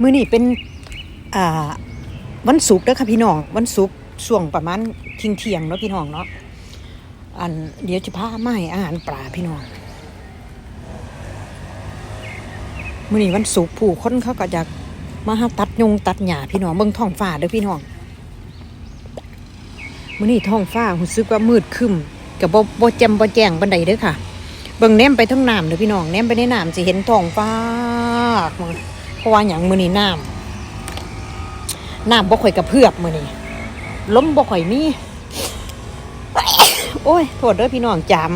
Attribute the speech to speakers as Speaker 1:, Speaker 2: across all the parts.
Speaker 1: มือนี้เป็นอ่าวันศุกร์เด้อค่ะพี่น้อง วันศุกร์ช่วงประมาณที่ยงเที่ยงเนาะพี่น้องเนาะอันเดี๋ยวจะพามาให้อาหารปลาพี่น้องมื้อนี้วันศุกร์ผู้คนเขาก็จะมาหาตัดยงตัดหญ้าพี่น้องเบิ่งท้องฟ้าเด้อพี่น้องมื้อนี้ท้องฟ้ารู้สึกว่ามืดครึ้มก็บ่บ่แจ่มบ่แจ้งปานใดเด้อค่ะ เบิ่งแนมไปทั้งน้ำเด้อพี่น้องแนมไปในน้ำสิเห็นท้องฟ้ามึง เพราะว่าหยังมือนี้น้ำน้ำบ่ค่อยกระเพื่อมมื้อนี้ล้มบ่ค่อยมีโอ้ยโทษเด้อพี่น้องจาม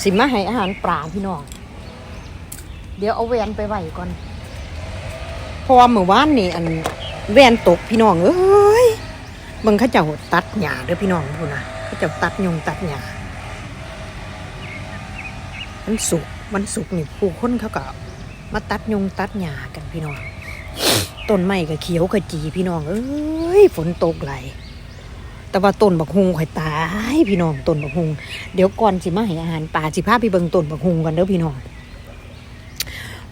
Speaker 1: สิมาให้อาหารปลาพี่น้อง เดี๋ยวเอาแวนไปไหวก่อนพราว่าเมื่อวานนี่อันแวนตกพี่น้องเอ้ยเบิ่งเขาเจ้าตัดหญ้าเด้อพี่น้องพูนะเขาเจ้าตัดยงตัดหญ้าวันศุกร์วันศุกนี่ผู้คนเขาก็ มาตัดยงตัดหญ้ากันพี่น้องต้นไม้ก็เขียวขจีพี่น้อง เอ้ยฝนตกไหลแต่ว่าต้นบักฮุงข่อยตายพี่น้องต้นบักฮุงเดี๋ยวก่อนสิมาให้อาหารป่าสิพาไปเบิ่งต้นบักฮุงกันเด้อพี่น้อง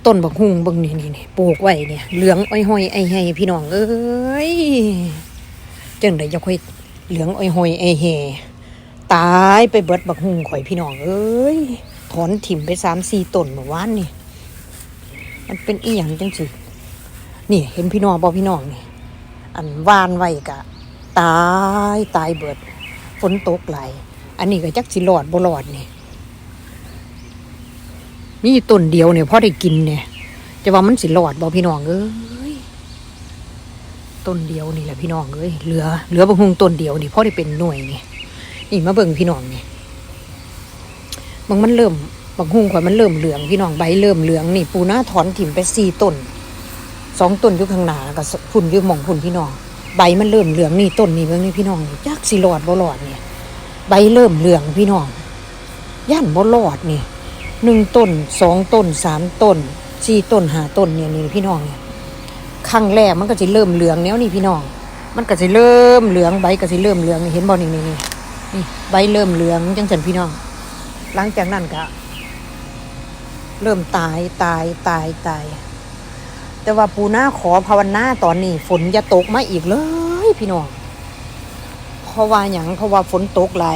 Speaker 1: ต้นบักฮุงเบิ่งนี่นี่นี่ปลูกไว้เนี่ยเหลืองอ้อยห้อยไอ้ให้พี่น้องเอ้ยจังไดจะค่อยเหลืองอ้อยห้อยไอ้แห่ตายไปเบิดบักฮุงข่อยพี่น้องเอ้ยถอนถิ่มไปสามสี่ต้นเมื่อวานนี่ มันเป็นอีหยังจังสินี่ เห็นพี่น้องบอพี่น้องนี่ อันวานไว้กะ ตายตายเบิด ฝนตกไหล อันนี้ก็จักสิหลอดบ่หลอดนี่มีต้นเดียวเนี่ยพอได้กินเนี่ย จะว่ามันสิหลอดบ่พี่น้องเอ้ยต้นเดียวนี่แหละพี่น้องเอ้ยเหลือเหลือบางหงต้นเดียวนี่พอได้เป็นหน่วยนี่นี่มาเบิ่งพี่น้องนี่บางมันเริ่ม บางหุ่งข่อยมันเริ่มเหลืองพี่น้องใบเริ่มเหลืองนี่ปูหน้าถอนถิ่มไปสี่ต้นสองต้นอยู่ข้างหน้าแล้วก็พุ่นอยู่หม่องพุ่นพี่น้องใบมันเริ่มเหลืองนี่ต้นนี่เบิ่งนี่พี่น้องนี่จักสิรอดบ่รอดเนี่ยใบเริ่มเหลืองพี่น้องย่านบ่รอดนี่หนึ่งต้นสองต้นสามต้นสี่ต้นห้าต้นเนี่ยนี่พี่น้องเนี่ยครั้งแรกมันก็จะเริ่มเหลืองแล้วนี่พี่น้อง มันก็จะเริ่มเหลืองใบก็จะเริ่มเหลืองเห็นบ่นี่นี่นี่ใบเริ่มเหลืองจังสันพี่น้อง หลังจากนั้นก็ เริ่มตายตายตายตาย แต่ว่าปูนาขอภาวนาตอนนี้ ฝนอย่าตกมาอีกเลย พี่น้องเพราะว่าอย่างเพราะว่าฝนตกไหล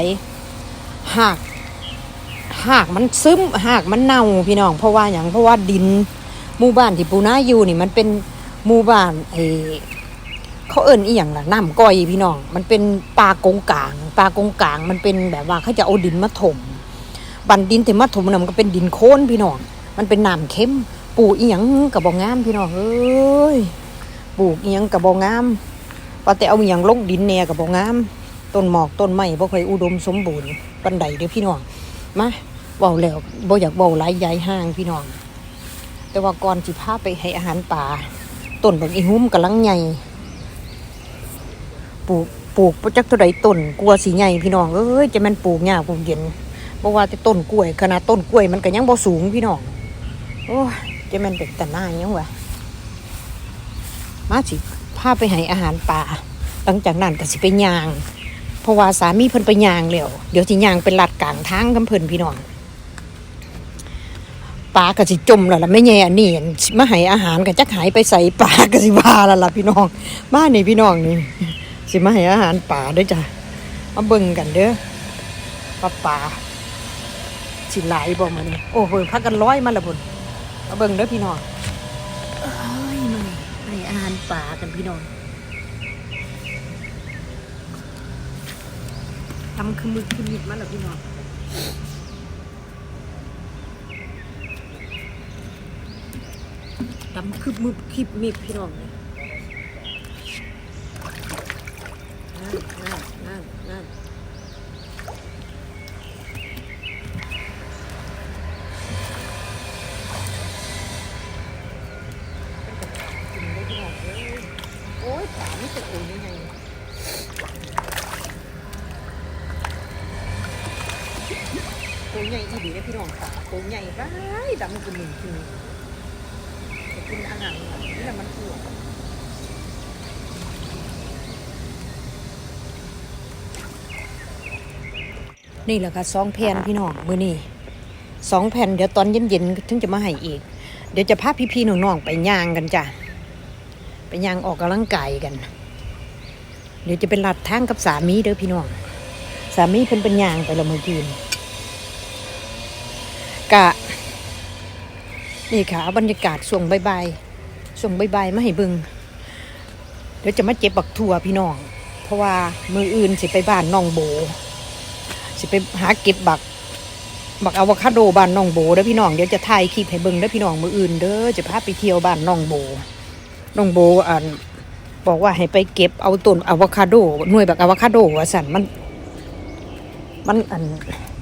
Speaker 1: หากหากมันซึมหากมันเน่าพี่น้อง เพราะว่าอย่างเพราะว่าดินหมู่บ้านที่ปูนาอยู่นี่ มันเป็นหมู่บ้านไอเขาเอิ้นอีหยังล่ะน้ำก้อยพี่น้อง มันเป็นป่ากงกลางป่ากงกลางมันเป็นแบบว่าเขาจะเอาดินมาถม บันดินที่มาถมน่ะมันก็เป็นดินโคลนพี่น้องมันเป็นน้ำเค็มปลูกอีหยังกับบองามพี่น้องเอ้ยปลูกอีหยังกับบองามว่าแต่เอาอีหยังลงดินแหน่กับบองามต้นหมอกต้นไม้บ่ค่อยอุดมสมบูรณ์ปานใดเด้อพี่น้องมาเว้าแล้วบ่อยากเว้าหลายยายห่างพี่น้อง แต่ว่าก่อนสิพาไปให้อาหารป่าต้นบักอีหุ้มกำลังใหญ่ปลูกปลูกบ่จักเท่าใดต้นกลัวสิใหญ่พี่น้องเอ้ยจะม่นปลูกยากปลูกเย็น บอกว่าแต่ต้นกล้วยขนาดต้นกล้วยมันก็ยังบ่สูงพี่น้องโอ้ยจะมันเป็นแต่หน้ายังวะมาสิพาไปให้อาหารป่าหลังจากนั้นก็สิไปย่าง เพราะว่าสามีเพิ่นไปย่างแล้วเดี๋ยวสิย่างเป็นหลัดกลางทางกับเพิ่นพี่น้องปลาก็สิจมแล้วล่ะไม่แย่อันนี้มาให้อาหารก็จักหายไปใส่ปลาก็สิว่าแล้วล่ะพี่น้องบ้านนี่พี่น้องนี่สิมาให้อาหารป่าด้อจ้ะมาเบิ่งกันเด้อปลาป่า สิหลายบ่มานี่โอ้โหพักกันร้อยมาและพุ่นเอาเบิ่งเด้อพี่น้องเอ้ยมานี่ให้อาหารป่ากันพี่น้องทำคือมือคือมิดมาแล้วพี่น้องทำคือมือคิบมิดพี่น้องนี่นั่น ตัวใหญ่อีดีนะพี่น้องป่าตัวใหญ่ร้ายดำกินหนึ่งกินจะกินอาหารนี่แหละมันอ้วนนี่แหละค่ะสองแผ่นพี่น้องมือนี่สองแผ่นเดี๋ยวตอนเย็นๆถึงจะมาให้อีก เดี๋ยวจะพาพี่ๆน้องๆไปย่างกันจ้ะไปย่างออกกำลังกายกัน เดี๋ยวจะเป็นลัดทางกับสามีเด้อพี่น้องสามีเพิ่นเป็นย่างไปละเมื่อกี้นี่ กะ นี่ค่ะบรรยากาศช่วงบ่ายๆช่วงบ่ายๆมาให้เบิงเดี๋ยวจะมาเจ็บบักทั่วพี่น้อง เพราะว่ามืออื่นสิไปบ้านน้องโบ สิไปหาเก็บบัก บักอะวคาโดบ้านน้องโบเด้อพี่น้องเดี๋ยวจะถ่ายคลิปให้เบิ่งเด้อพี่น้องมืออื่นเด้อจะพาไปเที่ยวบ้านน้องโบน้องโบอ่านบอกว่าให้ไปเก็บเอาต้นอะวคาโดหน่วยบักอะวคาโดว่าสันมัน มันอัน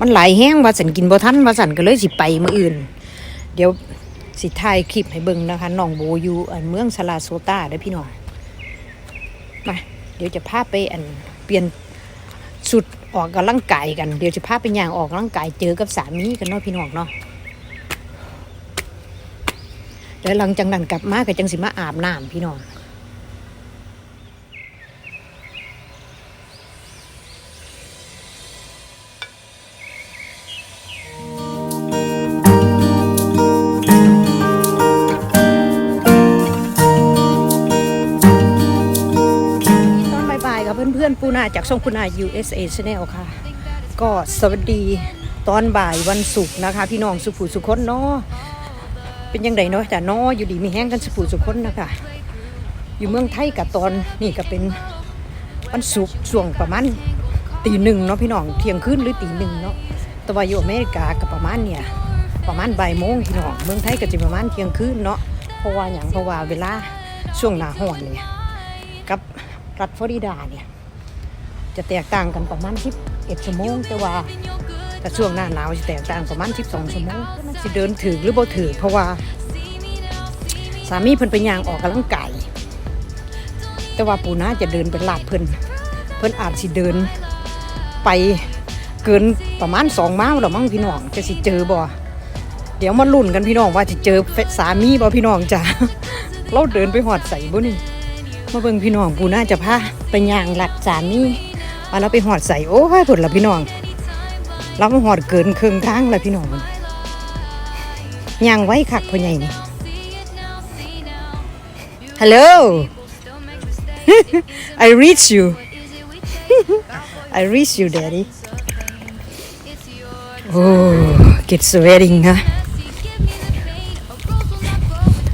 Speaker 1: มันหลายแห้งว่าสันกินบ่ทันว่าสันก็เลยสิไปมืออื่น เดี๋ยวสิถ่ายคลิปให้เบิ่งนะคะน้องโบอยู่อันเมืองสลาโซตาเด้พี่น้องมาเดี๋ยวจะพาไปอันเปลี่ยนสุดออกกำลังกายกัน เดี๋ยวจะพาไปย่างออกกำลังกายเจอกับสามีกันเนาะพี่น้องเนาะแล้วหลังจากนั้นกลับมาก็จังสิมาอาบน้ำพี่น้อง ปูนาจากช่องปูนา USA Channel ค่ะ ก็สวัสดีตอนบ่ายวันศุกร์นะคะ พี่น้องสุภูสุคนเนาะเป็นยังไงเนาะจ้ะเนาะอยู่ดีมีแห้งกันสุภูสุคนนะคะ อยู่เมืองไทยกับตอนนี่ก็เป็นวันศุกร์ช่วงประมาณตีหนึ่งเนาะพี่น้องเที่ยงคืนหรือตีหนึ่งเนาะแต่ว่าอยู่อเมริกากับประมาณเนี่ยประมาณบ่ายโมงพี่น้องเมืองไทยก็จะประมาณเที่ยงคืนเนาะเพราะว่าอย่างเพราะว่าเวลาช่วงหน้าห้อนเนี่ยกับรัฐฟลอริดาเนี่ย จะแตกต่างกันประมาณ11ชั่วโมง แต่ว่าถ้าช่วงหน้าหนาวจะแตกต่างประมาณ12ชั่วโมงสิเดินถือหรือบ่ถือเพราะว่า สามีเพิ่นไปย่างออกกำลังกายแต่ว่าปูน่าจะเดินเป็นลาดเพิ่นเพิ่นอาจสิเดินไปเกินประมาณ2ไม้หรอมั้งพี่น้องจะสิเจอบ่เดี๋ยวมาลุ้นกันพี่น้องว่าจะเจอสามีบ่พี่น้องจ้ะเราเดินไปหอดใส่บ่นี่มาเบิ่งพี่น้องปูน่าจะพาไปย่างหลัดสามี ว่าเราไปหอดใส่โอ้ยผลละพี่น้อง เรามาหอดเกินครึ่งทางล้วพี่น้องย่างไว้คักพ่อใหญ่นี่ Hello I reach you I reach you daddy Oh get sweating huh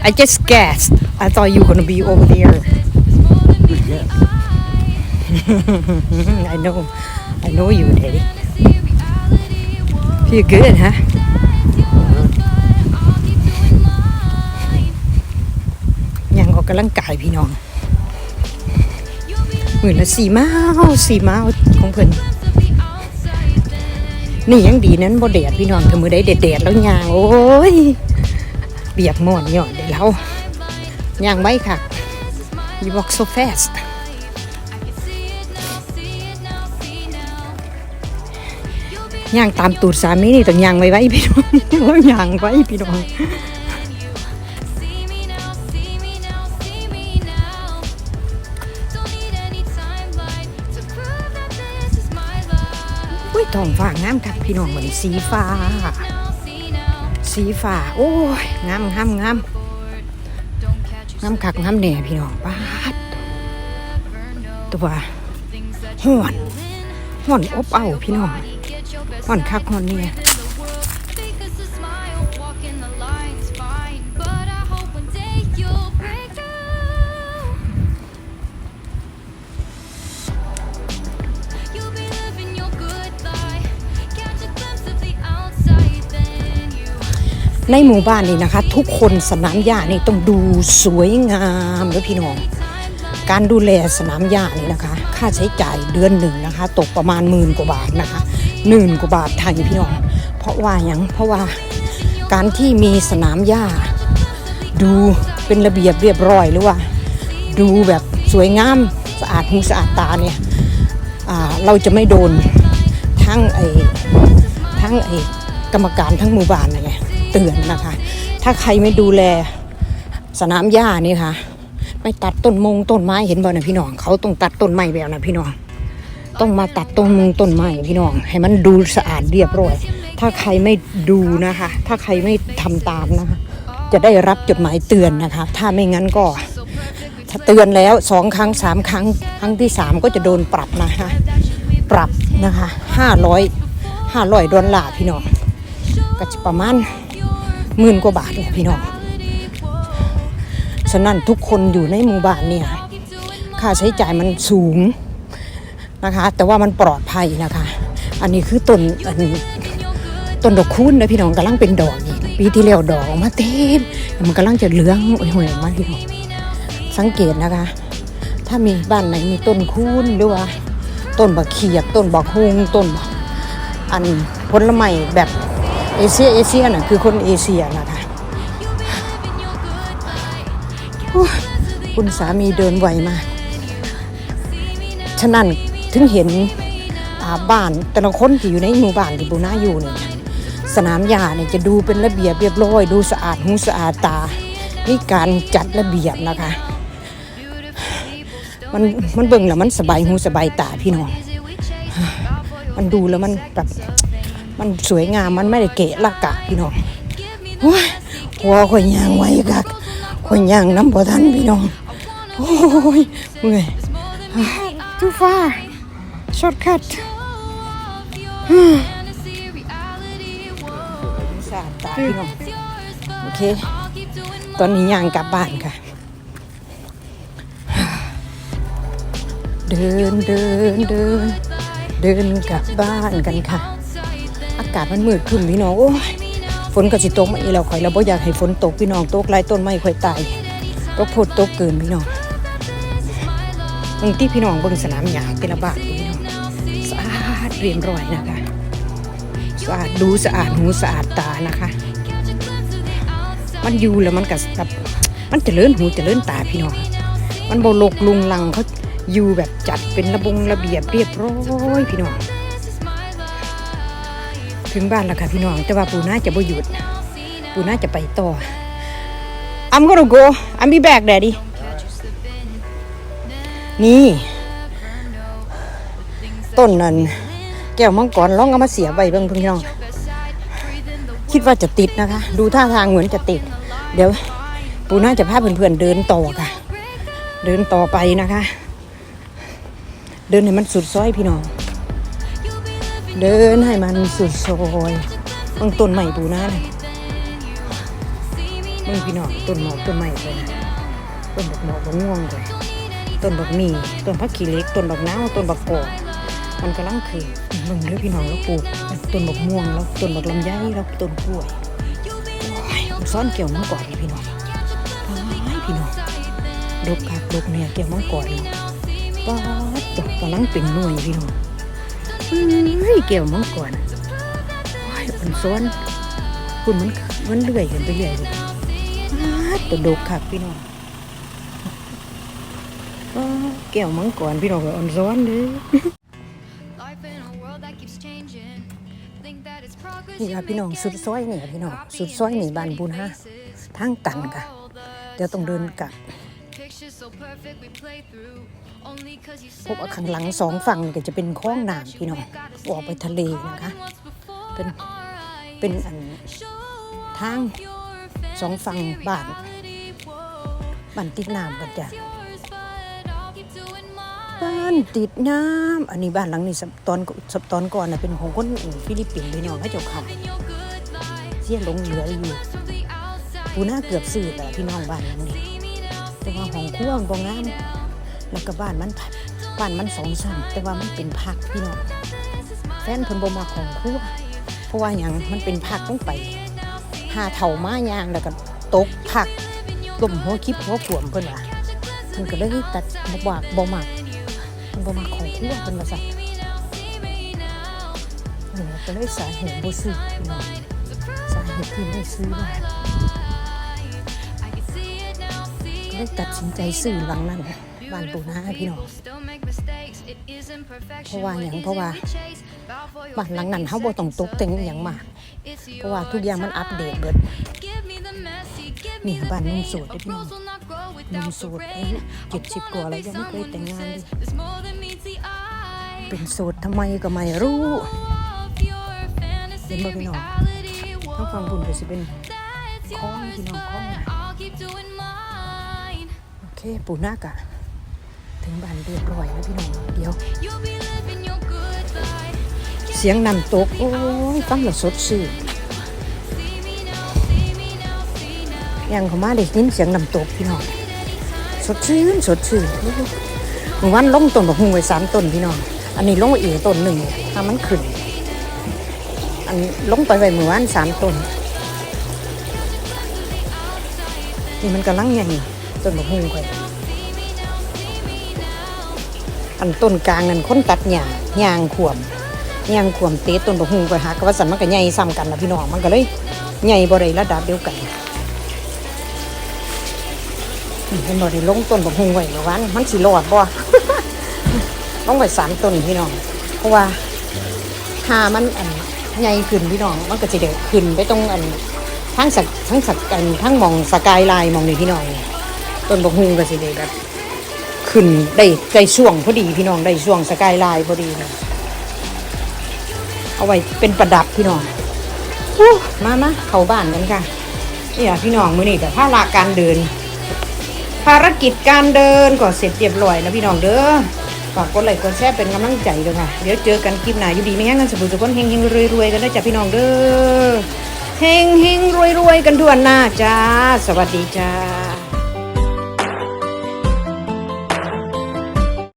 Speaker 1: I just guessed I thought you were gonna be over there I know, I know you, Daddy. Feel good, huh? ยังออกกำลังกายพี่น้องหมื่นละสี่เมาสี่เมาของเพิ่นนี่ยังดีนั้นบ่แดดพี่น้องถ้ามือได้แดดแล้วยางโอ้ยเบียกหมอนหย่อนได้แล้วยางไว้ค่ะ you walk so fast ย่างตามตูดสามีนี่ต้องย่างไว้ไว้พี่น้องว่าย่างไว้พี่น้องอุ้ยทองฟ้างามครับพี่น้องเหมือนสีฟ้า สีฟ้า โอ้ยงามงามงามงามคักงามแหน่พี่น้องป้าตัวห่อนห่อนอบเอาพี่น้อง ห่อนคักห่อนเนี่ยในหมู่บ้านนี่นะคะ ทุกคนสนามหญ้านี่ต้องดูสวยงามเลยพี่น้อง การดูแลสนามหญ้านี่นะคะ ค่าใช้จ่ายเดือนหนึ่งนะคะ ตกประมาณหมื่นกว่าบาทนะคะ หมื่นกว่าบาทไทยพี่น้อง เพราะว่าอย่างเพราะว่าการที่มีสนามหญ้า ดูเป็นระเบียบเรียบร้อยหรือว่า ดูแบบสวยงามสะอาดหูสะอาดตาเนี่ยเราจะไม่โดนทั้งไอ้ทั้งไอ้กรรมการทั้งหมู่บ้านเนี่ยเตือนนะคะ ถ้าใครไม่ดูแลสนามหญ้านี่ค่ะ ไม่ตัดต้นมงต้นไม้เห็นบ่นะพี่น้อง เขาต้องตัดต้นไม้แบบนะพี่น้อง ต้องมาตัดต้นมงต้นไม้พี่น้อง ให้มันดูสะอาดเรียบร้อย ถ้าใครไม่ดูนะคะ ถ้าใครไม่ทำตามนะคะ จะได้รับจดหมายเตือนนะคะ ถ้าไม่งั้นก็ถ้าเตือนแล้วสองครั้งสามครั้ง ครั้งที่สามก็จะโดนปรับนะคะปรับนะคะห้าร้อยห้าร้อยดอลลาร์พี่น้องก็จะประมาณหมื่นกว่าบาทเลยพี่น้องฉะนั้นทุกคนอยู่ในหมู่บ้านเนี่ยค่าใช้จ่ายมันสูง นะคะ แต่ว่ามันปลอดภัยนะคะ อันนี้คือต้นอันต้นดอกคูณนะพี่น้องกำลังเป็นดอกนี่ปีที่แล้วดอกออกมาเต็มมันกำลังจะเหลืองโอ้ยหวยออกมาพี่น้องสังเกตนะคะ ถ้ามีบ้านไหนมีต้นคูณหรือว่า ต้นบักเขียบต้นบักฮุงต้นอันผลไม้แบบเอเชียเอเชียน่ะคือคนเอเชียนะคะคุณสามีเดินไวมาก ฉะนั้น ถึงเห็นบ้านแต่ละคนที่อยู่ในหมู่บ้านที่บูน่าอยู่เนี่ยสนามหญ้าเนี่ยจะดูเป็นระเบียบเรียบร้อย ดูสะอาดหูสะอาดตานี่การจัดระเบียบนะคะ มันมันเบิ่งแล้วมันสบายหูสบายตาพี่น้องมันดูแล้วมันแบบมันสวยงามมันไม่ได้เกะละกะพี่น้องหัวข่อยยางไว้กักข่อยยางน้ำบ่ทันพี่น้องโอ้ยเมื่อย too far shortcut สะอาดตาพี่น้องโอเค ตอนนี้ย่างกลับบ้านค่ะ เดินเดินเดิน เดินกลับบ้านกันค่ะ อากาศมันมืดขึ้นพี่น้องโอ้ยฝนก็สิตกมาอีแล้วข่อยเราบ่อยากให้ฝนตกพี่น้องตกลายต้นไม้ข่อยตายตกโพดตกเกินพี่น้องบางที่พี่น้องเบิ่งสนามหญ้าแต่ละบาน เรียบร้อยนะคะสะอาดดูสะอาดหูสะอาดตานะคะ มันอยู่แล้วมันก็แบบมันจเจริญหูจเจริญตาพี่น้องมันโบลกลุงลังเขาอยู่แบบจัดเป็นระบงระเบียบเรียบร้อยพี่น้องถึงบ้านแล้วค่ะพี่น้อง แต่ว่าปูน่าจะบ่หยุด ปูน่าจะไปต่อ I'm gonna go I'm be back daddy นี่ ต้นนั้น แก้วมังกรลองเอามาเสียบไว้เบิ่งพี่น้อง คิดว่าจะติดนะคะ ดูท่าทางเหมือนจะติด เดี๋ยวปูน่าจะพาเพื่อนๆเดินต่อค่ะ เดินต่อไปนะคะ เดินให้มันสุดซอยพี่น้อง เดินให้มันสุดซอยบางต้นใหม่ปูน่าน่ะเบิ่งพี่น้องต้นหมอกต้นใหม่เลยนะต้นดอกหมอกดอกม่วงเลยต้นดอกมีต้นพักขี้เล็กต้นดอกน้าวต้นบักกอก มันกำลังคือเบิ่งเลยพี่น้องแล้วปลูกต้นบักม่วงแล้วต้นบักลำไยแล้วต้นกล้วยอ้ยมันซ้อนเกี่ยวมังกรีพี่น้องโอ้ยพี่น้องดกคักดกเนี่ยเกี่ยวมังกรเนาะป๊าดตกกำลังเป็นหน่วยพี่น้องเฮ้ยเกี่ยวมังกรโอ้ยมันซ้อนคุณมันมันเลื่อยกันไปเรื่อยเลยตัวดกคักพี่น้องป๊าดแก้วมังกรพี่น้องก็อ่อนซ้อนเด้อ นี่ค่ะพี่น้องสุดซอยนี่พี่น้องสุดซอยนี่บ้านบุญฮะทางตันค่ะเดี๋ยวต้องเดินกลับพบว่าข้างหลังสองฝั่งก็จะเป็นคลองน้ำพี่น้องออกไปทะเลนะคะ เป็นเป็นอันทางสองฝั่งบ้านบ้านติดน้ำกันจ้ะ บ้านติดน้ำอันนี้บ้านหลังนี้สัปตอนสัปตอนก่อนนะเป็นของคนฟิลิปปินส์พี่น้องเขาเจ้าขายเสียหลงเหลืออยู่ปูน่าเกือบซื้อแต่พี่น้องบ้านหลังนี้แต่ว่าของครัวมันบ่งงามแล้วก็บ้านมันบ้านมันสองชั้นแต่ว่ามันเป็นพักพี่น้องแฟนเพิ่นบ่มาของครัวเพราะว่าหยังมันเป็นพักต้องไปหาเถามายางแล้วก็ตกพักต้มหัวคลิปหัวขวมเพิ่นว่าเพิ่นก็เลยตัดบ่บากบ่มัก เพิ่นบ่มักของครัวเพิ่นว่าซั่นนี่ก็เลยสาเหตุบ่ซื้อพี่น้องสาเหตุที่ไม่ซื้อบ้าก็ตัดสินใจซื้อหลังนั้นบ้านปูนาพี่น้องเพราะว่าหยังเพราะว่าบ้านหลังนั้นเขาบ่ต้องตกแต่งอย่างมากเพราะว่าทุกอย่างมันอัปเดตเบิดนี่บ้านนุ่มสดเด้อพี่น้อง นุ่มโสดอายุเจ็ดสิบกว่าแล้วยังไม่เคยแต่งงานเลยเป็นโสดทำไมก็ไม่รู้เห็นบ่พี่น้องทั้งฟังบุญก็สิเป็นคล้องพี่น้องคล้อง
Speaker 2: I'll keep doing mine.
Speaker 1: โอเคปูนากะถึงบ้านเรียบร้อยแล้วพี่น้องเดี๋ยว
Speaker 2: You'll be living your good life.
Speaker 1: เสียงน้ำตก โอ้ยฟังแล้วสดชื่น
Speaker 2: See me now, see me now, see now.
Speaker 1: ยังเขามาได้ยินเสียงน้ำตกพี่น้อง สดชื่นสดชื่นหมู่วันลงต้นบักฮุงไว้สามต้นพี่น้อง อันนี้ลงไว้อีกต้นหนึ่งถ้ามันขึ้น อันลงไปไว้เมื่อวานสามต้น นี่มันกำลังใหญ่ต้นบักฮุงไว้อันต้นกลางนั่นค้นตัดหญ้าหยางขวมหยางขวมเตะต้นบักฮุงไปหากว่าสันมันก็ใหญ่ซ้ำกันนะพี่น้อง มันก็เลยใหญ่บ่ได้ระดับเดียวกัน เป็นบ่ได้ลงต้นบักฮุงไว้เมื่อวานมันสิรอดบ่ลงไว้สามต้นพี่น้อง เพราะว่าถ้ามันอันใหญ่ขึ้นพี่น้อง มันก็จะเดือขึ้นไปตรงอันทั้งสักทั้งสักอันทั้งมองสกายไลน์มองนี่พี่น้องนี่ต้นบักฮุงก็สิได้แบบขึ้นได้ใจช่วงพอดีพี่น้องได้ช่วงสกายไลน์พอดีเลยเอาไว้เป็นประดับพี่น้องอู้มามาเข้าบ้านกันค่ะนี่ล่ะพี่น้องมื้อนี้แต่ภาระการเดิน ภารกิจการเดินก็เสร็จเรียบร้อยแล้วพี่น้องเด้อฝากกดไลค์กดแชร์เป็นกำลังใจด้วยค่ะ เดี๋ยวเจอกันคลิปหน้าอยู่ดีไม่แห้งกันสมบูรสาครเฮงเฮงรวยรวยๆกันนะจ๊ะพี่น้องเด้อเฮงเฮงรวยรวยๆกันทั่วหน้าจ้า สวัสดีจ้า